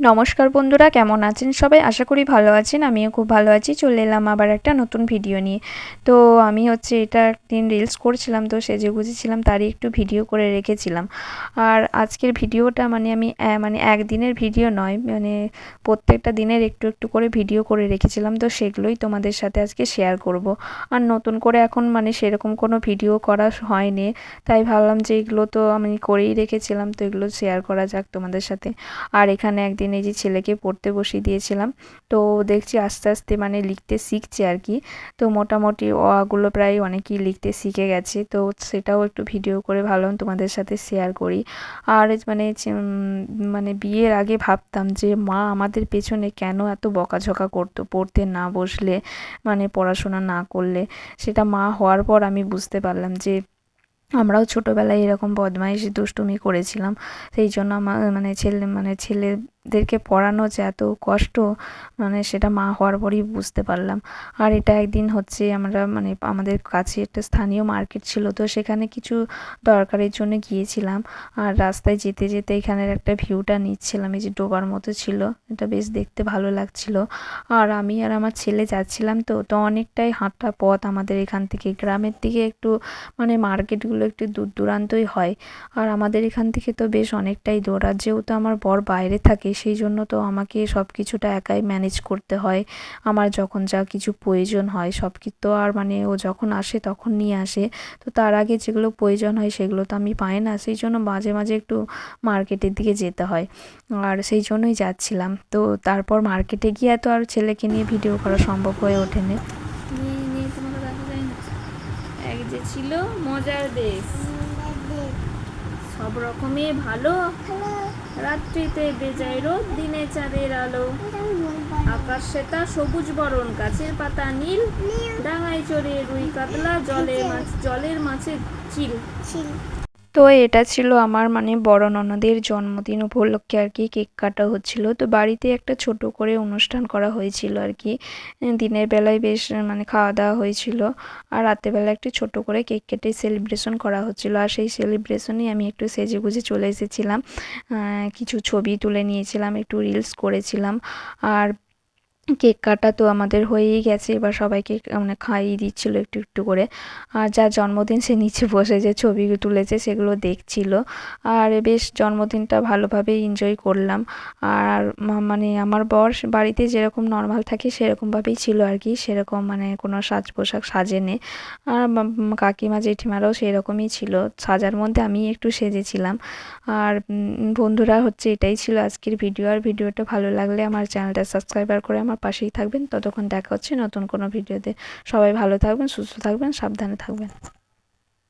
নমস্কার বন্ধুরা, কেমন আছেন সবাই? আশা করি ভালো আছেন, আমিও খুব ভালো আছি। চলে এলাম আবার একটা নতুন ভিডিও নিয়ে। তো আমি হচ্ছে এটা একদিন রিলস করছিলাম, তো সেজে গুজেছিলাম, তারই একটু ভিডিও করে রেখেছিলাম। আর আজকের ভিডিওটা মানে আমি মানে একদিনের ভিডিও নয় মানে প্রত্যেকটা দিনের একটু একটু করে ভিডিও করে রেখেছিলাম, তো সেগুলোই তোমাদের সাথে আজকে শেয়ার করব। আর নতুন করে এখন মানে সেরকম কোনো ভিডিও করা হয়নি, তাই ভাবলাম যে এগুলো তো আমি করেই রেখেছিলাম, তো এগুলো শেয়ার করা যাক তোমাদের সাথে। আর এখানে একদিন দিন যে ছেলেকে পড়তে বসিয়ে দিয়েছিলাম। তো দেখছি আস্তে আস্তে মানে লিখতে শিখছে আর কি। তো মোটামুটি অগুলো প্রায় অনেকেই লিখতে শিখে গেছে। তো সেটাও একটু ভিডিও করে ভাবলাম তোমাদের সাথে শেয়ার করি। আর মানে মানে বিয়ের আগে ভাবতাম যে, মা, আমাদের পেছনে কেন এত বকাঝকা করতো পড়তে না বসলে মানে পড়াশোনা না করলে? সেটা মা হওয়ার পর আমি বুঝতে পারলাম যে, আমরাও ছোটোবেলায় এরকম বদমাইশি দুষ্টুমি করেছিলাম। সেই জন্য আমার মানে ছেলে মানে ছেলে দেরকে পড়ানো যে এত কষ্ট মানে সেটা মা হওয়ার পরই বুঝতে পারলাম। আর এটা একদিন হচ্ছে আমরা মানে আমাদের কাছে একটা স্থানীয় মার্কেট ছিল, তো সেখানে কিছু দরকারের জন্য গিয়েছিলাম। আর রাস্তায় যেতে যেতে এখানের একটা ভিউটা নিচ্ছিলাম, এই যে ডোবার মতো ছিল, এটা বেশ দেখতে ভালো লাগছিল। আর আমি আর আমার ছেলে যাচ্ছিলাম তো তো অনেকটাই হাঁটা পথ আমাদের এখান থেকে, গ্রামের দিকে একটু মানে মার্কেটগুলো একটু দূর দূরান্তই হয়। আর আমাদের এখান থেকে তো বেশ অনেকটাই আর যেহেতু আমার বর বাইরে থাকে সেই জন্য তো আমাকে সব কিছুটা একাই ম্যানেজ করতে হয়। আমার যখন যা কিছু প্রয়োজন হয় সব কিছু তো আর মানে ও যখন আসে তখন নিয়ে আসে। তো তার আগে যেগুলো প্রয়োজন হয় সেগুলো তো আমি পাই না। সেই জন্য মাঝে মাঝে একটু মার্কেটের দিকে যেতে হয়। আর সেই জন্যই যাচ্ছিলাম। তো তারপর মার্কেটে গিয়ে তো আর ছেলেকে নিয়ে ভিডিও করা সম্ভব হয়ে ওঠেনি। এক যে ছিল মজার দেশ। সব রকমই ভালো। রাত্রিতে বেজায় রোদ, দিনে চাঁদের আলো। আকাশ সেটা সবুজ বরণ, গাছের পাতা নীল। ডাঙায় চড়ে রুই কাতলা জলে মাছ জলের মাছের চিল। তো এটা ছিল আমার মানে বড় ননদের জন্মদিন উপলক্ষে আর কি কেক কাটা হচ্ছিল। তো বাড়িতে একটা ছোট করে অনুষ্ঠান করা হয়েছিল আর কি। দিনের বেলায় বেশ মানে খাওয়া দাওয়া হয়েছিল। আর রাতেরবেলা একটু ছোট করে কেক কেটে সেলিব্রেশন করা হচ্ছিল। আর সেই সেলিব্রেশনেই আমি একটু সেজে গুজে চলে এসেছিলাম। কিছু ছবি তুলে নিয়েছিলাম, একটু রিলস করেছিলাম। আর কেক কাটা তো আমাদের হয়েই গেছে, এবার সবাইকে মানে খাইয়ে দিচ্ছিল একটু একটু করে। আর যার জন্মদিন সে নিচে বসে যে ছবি তুলেছে সেগুলো দেখছিল। আর বেশ জন্মদিনটা ভালোভাবে এনজয় করলাম। আর মানে আমার বর বাড়িতে যেরকম নর্মাল থাকে সেরকমভাবেই ছিল আর কি, সেরকম মানে কোনো সাজ পোশাক সাজেনে। আর কাকিমা, জেঠিমারাও সেরকমই ছিল। সাজার মধ্যে আমি একটু সেজেছিলাম। আর বন্ধুরা হচ্ছে এটাই ছিল আজকের ভিডিও। আর ভিডিওটা ভালো লাগলে আমার চ্যানেলটা সাবস্ক্রাইবার করে আমার আমার পাশেই থাকবেন। ততক্ষণ দেখা হচ্ছে নতুন কোনো ভিডিওতে। সবাই ভালো থাকবেন, সুস্থ থাকবেন, সাবধানে থাকবেন।